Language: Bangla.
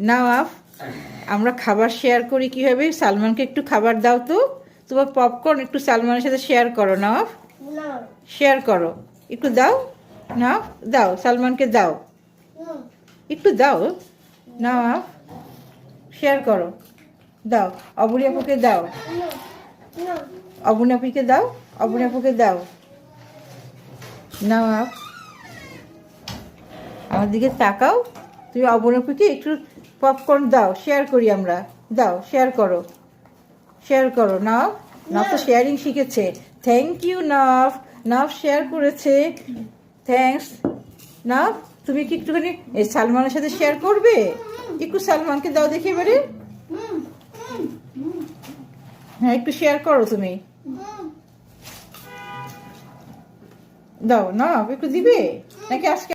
নাও আফ আমরা খাবার শেয়ার করি কীভাবে? সালমানকে একটু খাবার দাও তো। তোমার পপকর্ন একটু সালমানের সাথে শেয়ার করো নাও আফ। শেয়ার করো। একটু দাও নাও দাও সালমানকে দাও। একটু দাও নাও আফ। শেয়ার করো। দাও অবনী আপুকে দাও. অবনী আপুকে দাও অবনী আপুকে দাও। আপ আমার দিকে তাকাও। তুমি অবনী আপুকে একটু পপকর্ন দাও শেয়ার করি আমরা। দাও শেয়ার করো। শেয়ার করো নাও। নাও তো শেয়ারিং শিখেছে। Thank you Naf Naf share করেছে। থ্যাঙ্কস নাফ তুমি কি একটুখানি এই সালমানের সাথে শেয়ার করবে? একটু সালমানকে দাও দেখি এবারে। হ্যাঁ একটু শেয়ার করো তুমি। দাও না একটু দিবে? নাকি আজকে